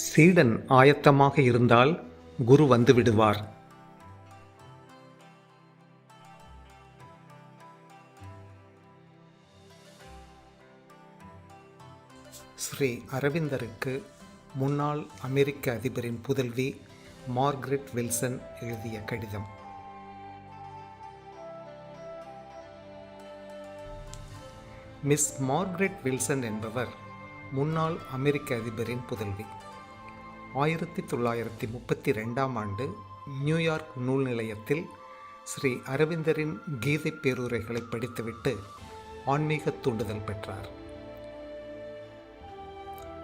சீடன் ஆயத்தமாக இருந்தால் குரு வந்து விடுவார். ஸ்ரீ அரவிந்தருக்கு முன்னாள் அமெரிக்க அதிபரின் புதல்வி மார்கரெட் வில்சன் எழுதிய கடிதம். மிஸ் மார்கரெட் வில்சன் என்பவர் முன்னாள் அமெரிக்க அதிபரின் புதல்வி. ஆயிரத்தி தொள்ளாயிரத்தி முப்பத்தி ரெண்டாம் ஆண்டு நியூயார்க் நூல் நிலையத்தில் ஸ்ரீ அரவிந்தரின் கீதை பேருரைகளை படித்துவிட்டு ஆன்மீக தூண்டுதல் பெற்றார்.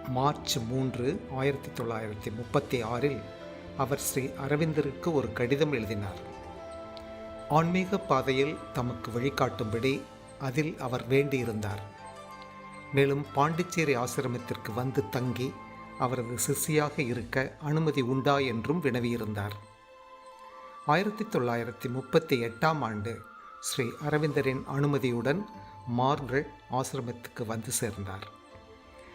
மார்ச் மூன்று ஆயிரத்தி தொள்ளாயிரத்தி முப்பத்தி ஆறில் அவர் ஸ்ரீ அரவிந்தருக்கு ஒரு கடிதம் எழுதினார். ஆன்மீக பாதையில் தமக்கு வழிகாட்டும்படி அதில் அவர் வேண்டியிருந்தார். மேலும் பாண்டிச்சேரி ஆசிரமத்திற்கு வந்து தங்கி அவரது சிஷியாக இருக்க அனுமதி உண்டா என்றும் வினவியிருந்தார். ஆயிரத்தி தொள்ளாயிரத்தி முப்பத்தி எட்டாம் ஆண்டு ஸ்ரீ அரவிந்தரின் அனுமதியுடன் மார்க்ரெட் ஆசிரமத்துக்கு வந்து சேர்ந்தார்.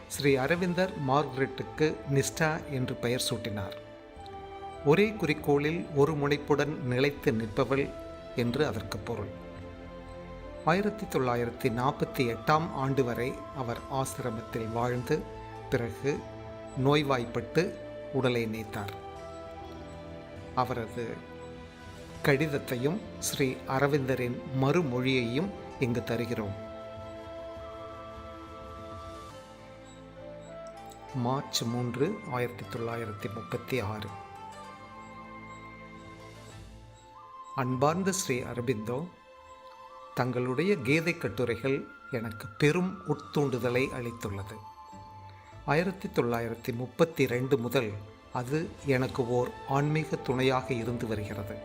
ஸ்ரீ அரவிந்தர் மார்க்ரெட்டுக்கு நிஷ்டா என்று பெயர் சூட்டினார். ஒரே குறிக்கோளில் ஒரு முனைப்புடன் நிலைத்து நிற்பவள் என்று அதற்கு பொருள். ஆயிரத்தி தொள்ளாயிரத்தி நாற்பத்தி எட்டாம் ஆண்டு வரை அவர் ஆசிரமத்தில் வாழ்ந்து பிறகு நோய்வாய்ப்பட்டு உடலை நீத்தார். அவரது கடிதத்தையும் ஸ்ரீ அரவிந்தரின் மறுமொழியையும் இங்கு தருகிறோம். மார்ச் மூன்று ஆயிரத்தி தொள்ளாயிரத்தி முப்பத்தி ஆறு. அன்பார்ந்த ஸ்ரீ அரபிந்தோ தங்களுடைய கீதை கட்டுரைகள் எனக்கு பெரும் உட்தூண்டுதலை அளித்துள்ளது. ஆயிரத்தி தொள்ளாயிரத்தி முப்பத்தி ரெண்டு முதல் அது எனக்கு ஓர் ஆன்மீக துணையாக இருந்து வருகிறது.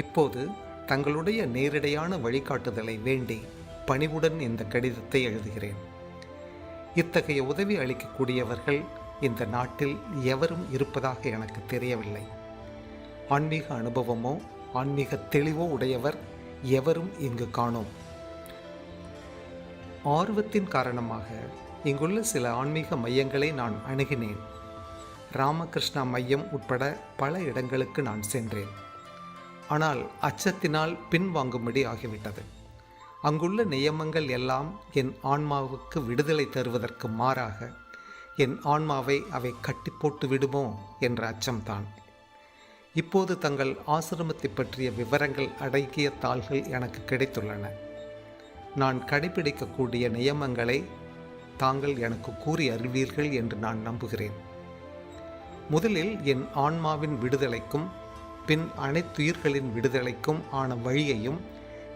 இப்போது தங்களுடைய நேரிடையான வழிகாட்டுதலை வேண்டி பணிவுடன் இந்த கடிதத்தை எழுதுகிறேன். இத்தகைய உதவி அளிக்கக்கூடியவர்கள் இந்த நாட்டில் எவரும் இருப்பதாக எனக்கு தெரியவில்லை. ஆன்மீக அனுபவமோ ஆன்மீக தெளிவோ உடையவர் எவரும் இங்கு காணோம். ஆர்வத்தின் காரணமாக இங்குள்ள சில ஆன்மீக மையங்களை நான் அணுகினேன். ராமகிருஷ்ணா மையம் உட்பட பல இடங்களுக்கு நான் சென்றேன். ஆனால் அச்சத்தினால் பின்வாங்கும்படி ஆகிவிட்டது. அங்குள்ள நியமங்கள் எல்லாம் என் ஆன்மாவுக்கு விடுதலை தருவதற்கு மாறாக என் ஆன்மாவை அவை கட்டி போட்டு விடுமோ என்ற அச்சம்தான். இப்போது தங்கள் ஆசிரமத்தை பற்றிய விவரங்கள் அடங்கிய தாள்கள் எனக்கு கிடைத்துள்ளன. நான் கடைபிடிக்கக்கூடிய நியமங்களை தாங்கள் எனக்கு கூறி அறிவீர்கள் என்று நான் நம்புகிறேன். முதலில் என் ஆன்மாவின் விடுதலைக்கும் பின் அனைத்துயிர்களின் விடுதலைக்கும் ஆன வழியையும்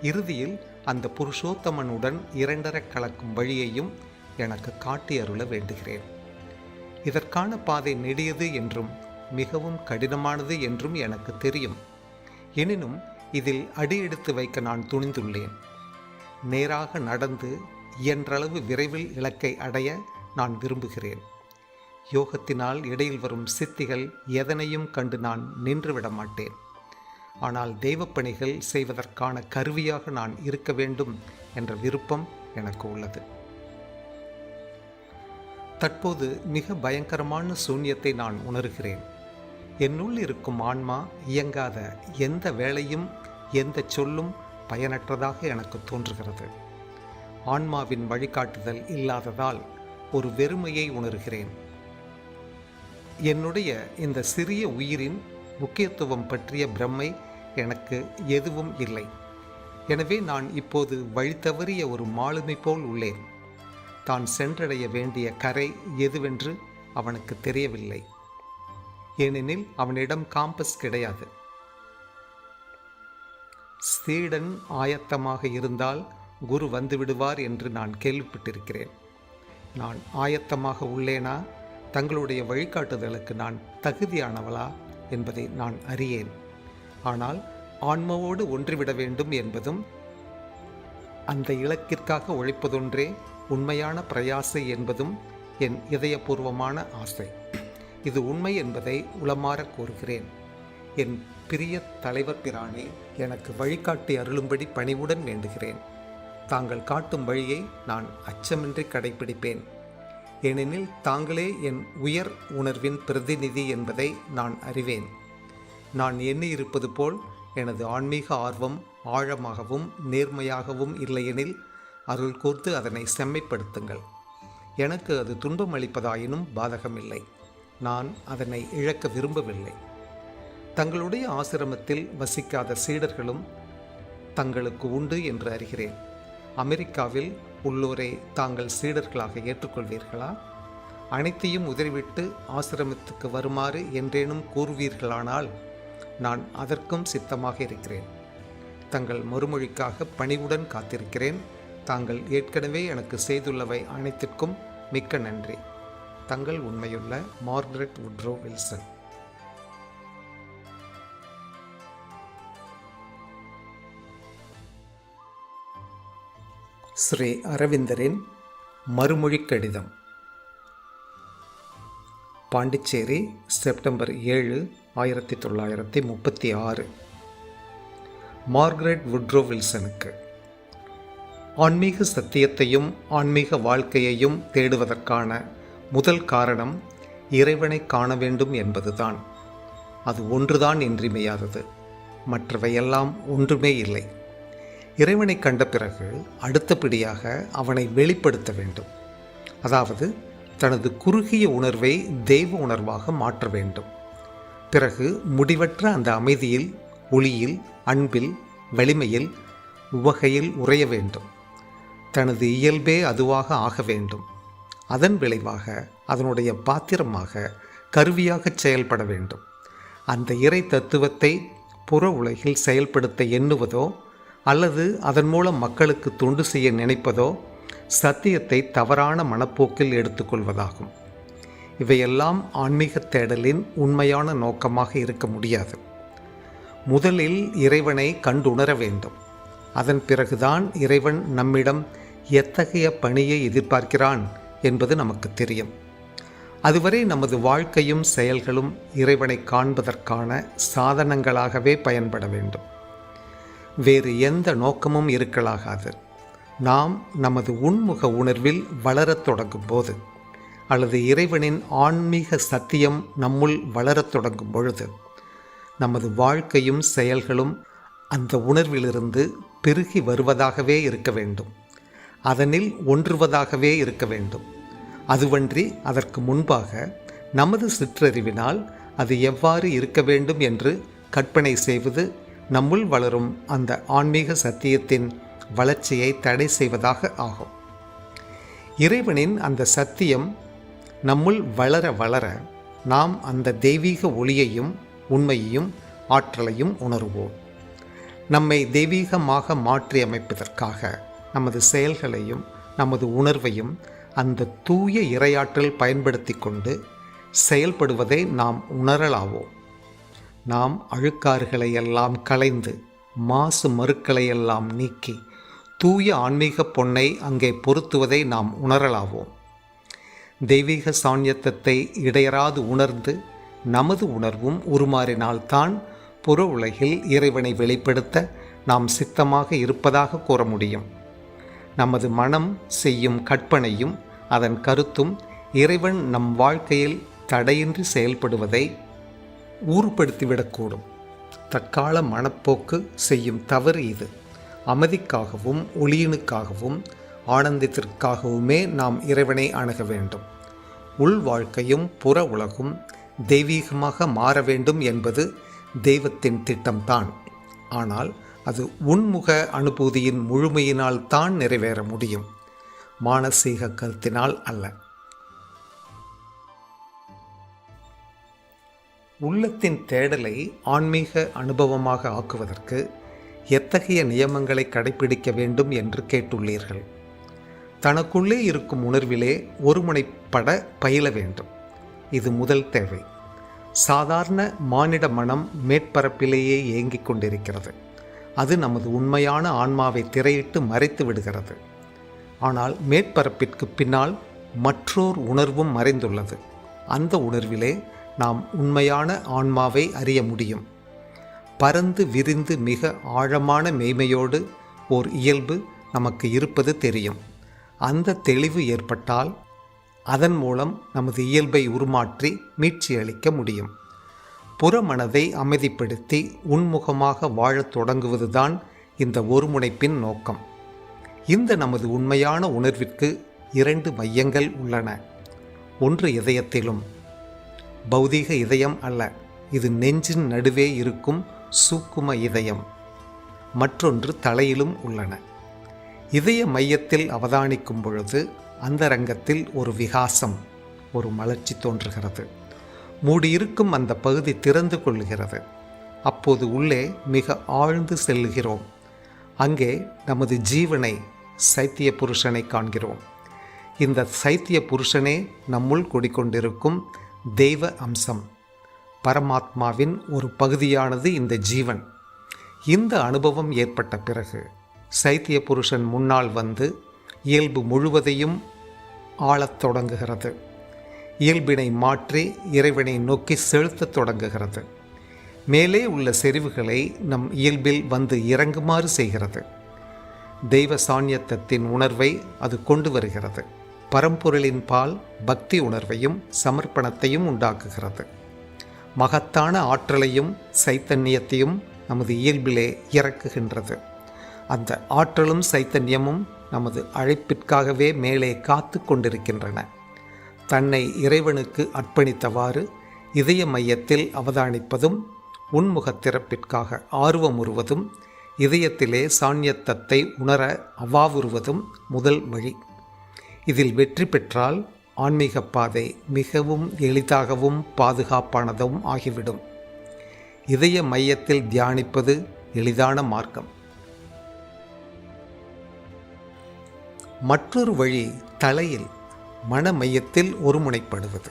இறுதியில் அந்த புருஷோத்தமனுடன் இரண்டரை கலக்கும் வழியையும் எனக்கு காட்டி அருள வேண்டுகிறேன். இதற்கான பாதை நெடியது என்றும் மிகவும் கடினமானது என்றும் எனக்கு தெரியும். எனினும் இதில் அடியெடுத்து வைக்க நான் துணிந்துள்ளேன். நேராக நடந்து இயன்றளவு விரைவில் இலக்கை அடைய நான் விரும்புகிறேன். யோகத்தினால் இடையில் வரும் சித்திகள் எதனையும் கண்டு நான் நின்றுவிட மாட்டேன். ஆனால் தெய்வப்பணிகள் செய்வதற்கான கருவியாக நான் இருக்க வேண்டும் என்ற விருப்பம் எனக்கு உள்ளது. தற்போது மிக பயங்கரமான சூன்யத்தை நான் உணர்கிறேன். என்னுள் இருக்கும் ஆன்மா இயங்காத எந்த வேலையும் எந்த சொல்லும் பயனற்றதாக எனக்கு தோன்றுகிறது. ஆன்மாவின் வழிகாட்டுதல் இல்லாததால் ஒரு வெறுமையை உணர்கிறேன். என்னுடைய இந்த சிறிய உயிரின் முக்கியத்துவம் பற்றிய பிரம்மை எனக்கு எதுவும் இல்லை. எனவே நான் இப்போது வழி தவறிய ஒரு மாலுமி போல் உள்ளேன். தான் சென்றடைய வேண்டிய கரை எதுவென்று அவனுக்கு தெரியவில்லை. ஏனெனில் அவனிடம் காம்பஸ் கிடையாது. சீடன் ஆயத்தமாக இருந்தால் குரு வந்துவிடுவார் என்று நான் கேள்விப்பட்டிருக்கிறேன். நான் ஆயத்தமாக உள்ளேனா? தங்களுடைய வழிகாட்டுதலுக்கு நான் தகுதியானவளா? என்பதை நான் அறியேன். ஆனால் ஆன்மாவோடு ஒன்றிவிட வேண்டும் என்பதும் அந்த இலக்கிற்காக உழைப்பதொன்றே உண்மையான பிரயாசை என்பதும் என் இதயபூர்வமான ஆசை. இது உண்மை என்பதை உளமாற கூறுகிறேன். என் பிரிய தலைவர் பிரானே எனக்கு வழிகாட்டி அருளும்படி பணிவுடன் வேண்டுகிறேன். தாங்கள் காட்டும் வழியை நான் அச்சமின்றி கடைபிடிப்பேன் ஏனெனில் தாங்களே என் உயர் உணர்வின் பிரதிநிதி என்பதை நான் அறிவேன். நான் எண்ணியிருப்பது போல் எனது ஆன்மீக ஆர்வம் ஆழமாகவும் நேர்மையாகவும் இல்லையெனில் அருள் கூர்த்து அதனை செம்மைப்படுத்துங்கள். எனக்கு அது துன்பம் அளிப்பதாயினும் பாதகமில்லை. நான் அதனை இழக்க விரும்பவில்லை. தங்களுடைய ஆசிரமத்தில் வசிக்காத சீடர்களும் தங்களுக்கு உண்டு என்று அறிகிறேன். அமெரிக்காவில் உள்ளோரை தாங்கள் சீடர்களாக ஏற்றுக்கொள்வீர்களா? அனைத்தையும் உதறிவிட்டு ஆசிரமத்துக்கு வருமாறு என்றேனும் கூறுவீர்களானால் நான் அதற்கும் சித்தமாக இருக்கிறேன். தங்கள் மறுமொழிக்காக பணிவுடன் காத்திருக்கிறேன். தாங்கள் ஏற்கனவே எனக்கு செய்துள்ளவை அனைத்திற்கும் மிக்க நன்றி. தங்கள் உண்மையுள்ள மார்கரெட் உட்ரோ வில்சன். ஸ்ரீ அரவிந்தரின் மறுமொழி கடிதம். பாண்டிச்சேரி செப்டம்பர் ஏழு ஆயிரத்தி தொள்ளாயிரத்தி முப்பத்தி ஆறு. மார்கரெட் வுட்ரோ வில்சனுக்கு. ஆன்மீக சத்தியத்தையும் ஆன்மீக வாழ்க்கையையும் தேடுவதற்கான முதல் காரணம் இறைவனை காண வேண்டும் என்பதுதான். அது ஒன்றுதான் இன்றிமையாதது. மற்றவையெல்லாம் ஒன்றுமே இல்லை. இறைவனை கண்ட பிறகு அடுத்தபடியாக அவனை வெளிப்படுத்த வேண்டும். அதாவது தனது குறுகிய உணர்வை தெய்வ உணர்வாக மாற்ற வேண்டும். பிறகு முடிவற்ற அந்த அமைதியில் ஒளியில் அன்பில் வலிமையில் உவகையில் உறைய வேண்டும். தனது இயல்பே அதுவாக ஆக வேண்டும். அதன் விளைவாக அதனுடைய பாத்திரமாக கருவியாக செயல்பட வேண்டும். அந்த இறை தத்துவத்தை புற உலகில் செயல்படுத்த எண்ணுவதோ அல்லது அதன் மூலம் மக்களுக்கு தொண்டு செய்ய நினைப்பதோ சத்தியத்தை தவறான மனப்போக்கில் எடுத்துக்கொள்வதாகும். இவையெல்லாம் ஆன்மீக தேடலின் உண்மையான நோக்கமாக இருக்க முடியாது. முதலில் இறைவனை கண்டுணர வேண்டும். அதன் பிறகுதான் இறைவன் நம்மிடம் எத்தகைய பணியை எதிர்பார்க்கிறான் என்பது நமக்கு தெரியும். அதுவரை நமது வாழ்க்கையும் செயல்களும் இறைவனை காண்பதற்கான சாதனங்களாகவே பயன்பட வேண்டும். வேறு எந்த நோக்கமும் இருக்கலாகாது நாம் நமது உண்முக உணர்வில் வளரத் தொடங்கும் போது அல்லது இறைவனின் ஆன்மீக சத்தியம் நம்முள் வளரத் தொடங்கும் பொழுது நமது வாழ்க்கையும் செயல்களும் அந்த உணர்விலிருந்து பெருகி வருவதாகவே இருக்க வேண்டும். அதனில் ஒன்றுவதாகவே இருக்க வேண்டும். அதுவன்றி அதற்கு முன்பாக நமது சிற்றறிவினால் அது எவ்வாறு இருக்க வேண்டும் என்று கற்பனை செய்வது நம்முள் வளரும் அந்த ஆன்மீக சத்தியத்தின் வளர்ச்சியை தடை செய்வதாக ஆகும். இறைவனின் அந்த சத்தியம் நம்முள் வளர வளர நாம் அந்த தெய்வீக ஒளியையும் உண்மையையும் ஆற்றலையும் உணர்வோம். நம்மை தெய்வீகமாக மாற்றி அமைப்பதற்காக நமது செயல்களையும் நமது உணர்வையும் அந்த தூய இரையாற்றல் பயன்படுத்தி கொண்டு செயல்படுவதை நாம் உணரலாவோம். நாம் அழுக்காறுகளை எல்லாம் களைந்து மாசு மறுக்களை எல்லாம் நீக்கி தூய ஆன்மீக பொன்னை அங்கே பொருத்துவதை நாம் உணரலாவோம். தெய்வீக சாநியத்தத்தை இடையராது உணர்ந்து நமது உணர்வும் உருமாறினால்தான் புற உலகில் இறைவனை வெளிப்படுத்த நாம் சித்தமாக இருப்பதாக கூற முடியும். நமது மனம் செய்யும் கற்பனையும் அதன் கருத்தும் இறைவன் நம் வாழ்க்கையில் தடையின்றி செயல்படுவதை ஊறுபடுத்திவிடக்கூடும் தற்கால மனப்போக்கு செய்யும் தவறு இது. அமைதிக்காகவும் ஒளியினுக்காகவும் ஆனந்தத்திற்காகவுமே நாம் இறைவனை அணுக வேண்டும். உள் வாழ்க்கையும் புற உலகும் தெய்வீகமாக மாற வேண்டும் என்பது தெய்வத்தின் திட்டம்தான். ஆனால் அது உன்முக அனுபூதியின் முழுமையினால் தான் நிறைவேற முடியும். மானசீக கருத்தினால் அல்ல. உள்ளத்தின் தேடலை ஆன்மீக அனுபவமாக ஆக்குவதற்கு எத்தகைய நியமங்களை கடைபிடிக்க வேண்டும் என்று கேட்டுள்ளீர்கள். தனக்குள்ளே இருக்கும் உணர்விலே ஒருமுனைப்பட பயில வேண்டும். இது முதல் தேவை. சாதாரண மானிட மனம் மேற்பரப்பிலேயே இயங்கிக் கொண்டிருக்கிறது. அது நமது உண்மையான ஆன்மாவை திரையிட்டு மறைத்து விடுகிறது. ஆனால் மேற்பரப்பிற்கு பின்னால் மற்றோர் உணர்வும் மறைந்துள்ளது. அந்த உணர்விலே நாம் உண்மையான ஆன்மாவை அறிய முடியும். பரந்து விரிந்து மிக ஆழமான மெய்மையோடு ஓர் இயல்பு நமக்கு இருப்பது தெரியும். அந்த தெளிவு ஏற்பட்டால் அதன் மூலம் நமது இயல்பை உருமாற்றி மீட்சி அளிக்க முடியும். புறமனதை அமைதிப்படுத்தி உன்முகமாக வாழத் தொடங்குவதுதான் இந்த ஒருமுனைப்பின் நோக்கம். இந்த நமது உண்மையான உணர்விற்கு இரண்டு மையங்கள் உள்ளன. ஒன்று இதயத்திலும் பௌதீக இதயம் அல்ல. இது நெஞ்சின் நடுவே இருக்கும் சூக்கும இதயம். மற்றொன்று தலையிலும் உள்ளன. இதய மையத்தில் அவதானிக்கும் பொழுது அந்த ரங்கத்தில் ஒரு விகாசம் ஒரு மலர்ச்சி தோன்றுகிறது. மூடியிருக்கும் அந்த பகுதி திறந்து கொள்கிறது அப்போது உள்ளே மிக ஆழ்ந்து செல்லுகிறோம். அங்கே நமது ஜீவனை சைத்திய புருஷனை காண்கிறோம். இந்த சைத்திய புருஷனே நம்முள் குடிக்கொண்டிருக்கும் தெய்வ அம்சம். பரமாத்மாவின் ஒரு பகுதியானது இந்த ஜீவன். இந்த அனுபவம் ஏற்பட்ட பிறகு சைத்திய புருஷன் முன்னால் வந்து இயல்பு முழுவதையும் ஆளத் தொடங்குகிறது. இயல்பினை மாற்றி இறைவனை நோக்கி செலுத்தத் தொடங்குகிறது. மேலே உள்ள செறிவுகளை நம் இயல்பில் வந்து இறங்குமாறு செய்கிறது. தெய்வ சாநியத்தத்தின் உணர்வை அது கொண்டு வருகிறது. பரம்பொருளின் பால் பக்தி உணர்வையும் சமர்ப்பணத்தையும் உண்டாக்குகிறது. மகத்தான ஆற்றலையும் சைத்தன்யத்தையும் நமது இயல்பிலே இறக்குகின்றது. அந்த ஆற்றலும் சைத்தன்யமும் நமது அழைப்பிற்காகவே மேலே காத்து கொண்டிருக்கின்றன. தன்னை இறைவனுக்கு அர்ப்பணித்தவாறு இதய மையத்தில் அவதானிப்பதும் உன்முகத் திறப்பிற்காக ஆர்வமுறுவதும் இதயத்திலே சாண்யத்தத்தை உணர அவாவுறுவதும் முதல் வழி. இதில் வெற்றி பெற்றால் ஆன்மீக பாதை மிகவும் எளிதாகவும் பாதுகாப்பானதும் ஆகிவிடும். இதய மையத்தில் தியானிப்பது எளிதான மார்க்கம். மற்றொரு வழி தலையில் மன மையத்தில் ஒருமுனைப்படுவது.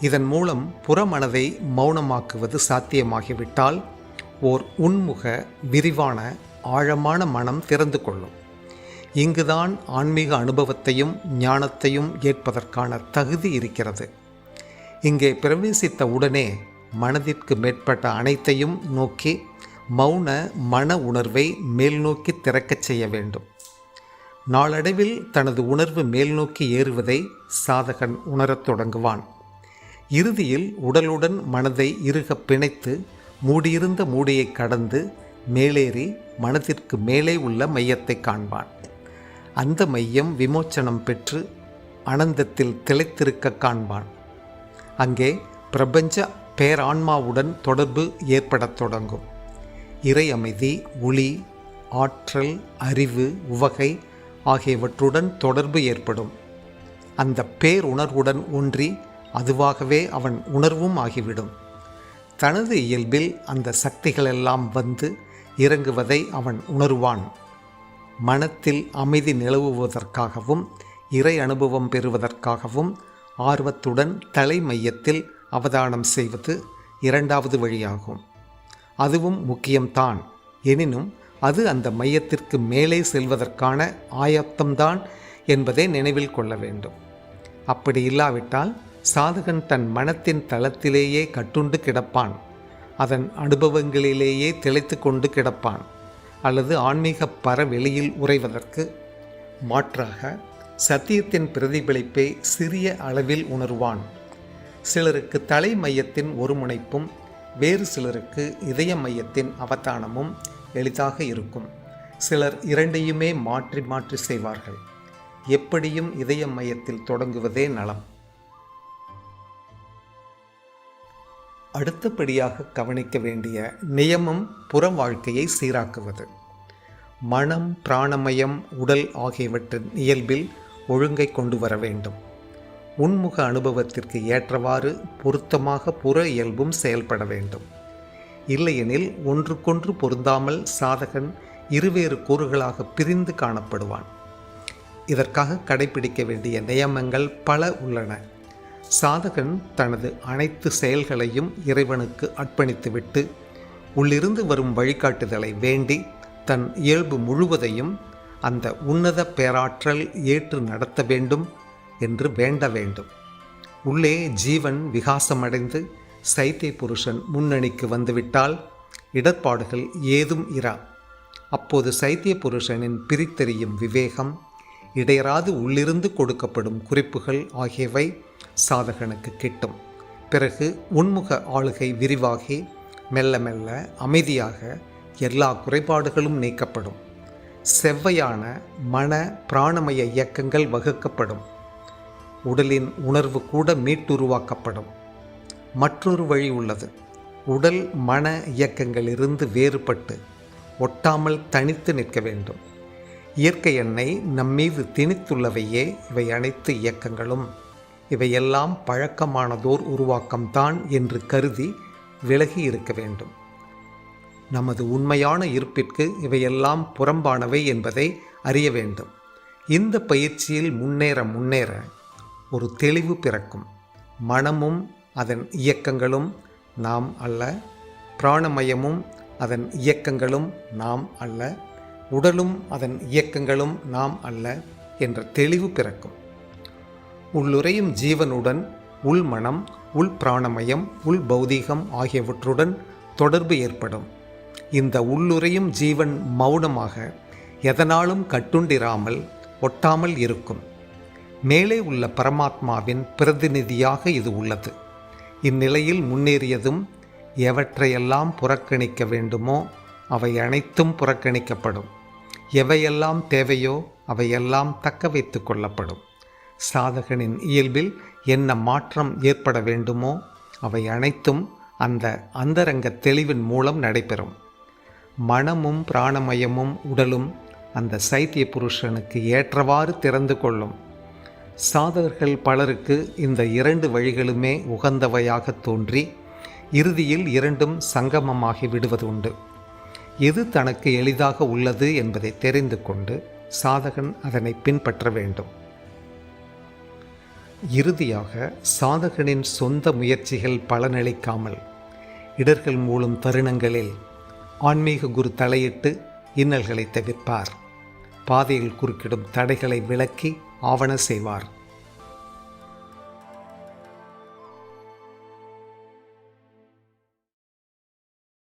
இதன் மூலம் புறமனதை மௌனமாக்குவது சாத்தியமாகிவிட்டால் ஓர் உன்முக விரிவான ஆழமான மனம் திறந்து கொள்ளும். இங்குதான் ஆன்மீக அனுபவத்தையும் ஞானத்தையும் ஏற்பதற்கான தகுதி இருக்கிறது. இங்கே பிரவேசித்த உடனே மனதிற்கு மேற்பட்ட அனைத்தையும் நோக்கி மௌன மன உணர்வை மேல்நோக்கி திறக்கச் செய்ய வேண்டும். நாளடைவில் தனது உணர்வு மேல்நோக்கி ஏறுவதை சாதகன் உணரத் தொடங்குவான். இறுதியில் உடலுடன் மனதை இறுக பிணைத்து மூடியிருந்த மூடியை கடந்து மேலேறி மனதிற்கு மேலே உள்ள மையத்தை காண்பான். அந்த மையம் விமோச்சனம் பெற்று அனந்தத்தில் திளைத்திருக்க காண்பான். அங்கே பிரபஞ்ச பேரான்மாவுடன் தொடர்பு ஏற்படத் தொடங்கும். இறை அமைதி ஒளி ஆற்றல் அறிவு உவகை ஆகியவற்றுடன் தொடர்பு ஏற்படும். அந்த பேருணர்வுடன் ஒன்றி அதுவாகவே அவன் உணர்வும் ஆகிவிடும். தனது இயல்பில் அந்த சக்திகளெல்லாம் வந்து இறங்குவதை அவன் உணர்வான். மனத்தில் அமைதி நிலவுவதற்காகவும் இறை அனுபவம் பெறுவதற்காகவும் ஆர்வத்துடன் தலை மையத்தில் அவதானம் செய்வது இரண்டாவது வழியாகும். அதுவும் முக்கியம்தான். எனினும் அது அந்த மையத்திற்கு மேலே செல்வதற்கான ஆயத்தம்தான் என்பதை நினைவில் கொள்ள வேண்டும். அப்படி இல்லாவிட்டால் சாதகன் தன் மனத்தின் தளத்திலேயே கட்டுண்டு கிடப்பான். அதன் அனுபவங்களிலேயே திளைத்து கொண்டு கிடப்பான். அல்லது ஆன்மீக பரவெளியில் உறைவதற்கு மாற்றாக சத்தியத்தின் பிரதிபலிப்பை சிறிய அளவில் உணர்வான். சிலருக்கு தலை மையத்தின் ஒரு முனைப்பும் வேறு சிலருக்கு இதய மையத்தின் அவதானமும் எளிதாக இருக்கும். சிலர் இரண்டையுமே மாற்றி மாற்றி செய்வார்கள். எப்படியும் இதய மையத்தில் தொடங்குவதே நலம். அடுத்தபடியாக கவனிக்க வேண்டிய நியமம் புற வாழ்க்கையை சீராக்குவது. மனம் பிராணமயம் உடல் ஆகியவற்றின் இயல்பில் ஒழுங்கை கொண்டு வர வேண்டும். உன்முக அனுபவத்திற்கு ஏற்றவாறு பொருத்தமாக புற இயல்பும் செயல்பட வேண்டும். இல்லையெனில் ஒன்றுக்கொன்று பொருந்தாமல் சாதகன் இருவேறு கூறுகளாக பிரிந்து காணப்படுவான். இதற்காக கடைபிடிக்க வேண்டிய நியமங்கள் பல உள்ளன. சாதகன் தனது அனைத்து செயல்களையும் இறைவனுக்கு அர்ப்பணித்துவிட்டு உள்ளிருந்து வரும் வழிகாட்டுதலை வேண்டி தன் இயல்பு முழுவதையும் அந்த உன்னத பேராற்றல் ஏற்று நடத்த வேண்டும் என்று வேண்ட வேண்டும். உள்ளே ஜீவன் விகாசமடைந்து சைத்திய புருஷன் முன்னணிக்கு வந்துவிட்டால் இடர்பாடுகள் ஏதும் இரா. அப்போது சைத்திய புருஷனின் பிரித்தெறியும் விவேகம் இடையராது உள்ளிருந்து கொடுக்கப்படும் குறிப்புகள் ஆகியவை சாதகனுக்கு கிட்டும். பிறகு உன்முக ஆளுகை விரிவாகி மெல்ல மெல்ல அமைதியாக எல்லா குறைபாடுகளும் நீக்கப்படும். செவ்வையான மன பிராணமய இயக்கங்கள் வகுக்கப்படும். உடலின் உணர்வு கூட மீட்டுருவாக்கப்படும். மற்றொரு வழி உள்ளது. உடல் மன இயக்கங்களிலிருந்து வேறுபட்டு ஒட்டாமல் தனித்து நிற்க வேண்டும். இயற்கை எண்ணெய் நம்மீது திணித்துள்ளவையே இவை அனைத்து இயக்கங்களும். இவையெல்லாம் பழக்கமானதோர் உருவாக்கம்தான் என்று கருதி விலகி இருக்க வேண்டும். நமது உண்மையான இருப்பிற்கு இவையெல்லாம் புறம்பானவை என்பதை அறிய வேண்டும். இந்த பயிற்சியில் முன்னேற முன்னேற ஒரு தெளிவு பிறக்கும். மனமும் அதன் இயக்கங்களும் நாம் அல்ல பிராணமயமும் அதன் இயக்கங்களும் நாம் அல்ல உடலும் அதன் இயக்கங்களும் நாம் அல்ல என்ற தெளிவு பிறக்கும். உள்ளுரையும் ஜீவனுடன் உள் மனம் உள் பிராணமயம் உள் பௌதீகம் ஆகியவற்றுடன் தொடர்பு ஏற்படும். இந்த உள்ளுரையும் ஜீவன் மௌனமாக எதனாலும் கட்டுண்டிராமல் ஒட்டாமல் இருக்கும். மேலே உள்ள பரமாத்மாவின் பிரதிநிதியாக இது உள்ளது. இந்நிலையில் முன்னேறியதும் எவற்றையெல்லாம் புறக்கணிக்க வேண்டுமோ அவை அனைத்தும் புறக்கணிக்கப்படும். எவையெல்லாம் தேவையோ அவையெல்லாம் தக்க வைத்து கொள்ளப்படும். சாதகனின் இயல்பில் என்ன மாற்றம் ஏற்பட வேண்டுமோ அவை அனைத்தும் அந்த அந்தரங்க தெளிவின் மூலம் நடைபெறும். மனமும் பிராணமயமும் உடலும் அந்த சைத்திய புருஷனுக்கு ஏற்றவாறு திறந்து கொள்ளும். சாதகர்கள் பலருக்கு இந்த இரண்டு வழிகளுமே உகந்தவையாக தோன்றி இறுதியில் இரண்டும் சங்கமமாகி விடுவது உண்டு. எது தனக்கு எளிதாக உள்ளது என்பதை தெரிந்து கொண்டு சாதகன் அதனை பின்பற்ற வேண்டும். இறுதியாக சாதகனின் சொந்த முயற்சிகள் பலனளிக்காமல் இடர்கள் மூலம் தருணங்களில் ஆன்மீக குரு தலையிட்டு இன்னல்களை தவிர்ப்பார். பாதையில் குறுக்கிடும் தடைகளை விளக்கி ஆவண செய்வார்.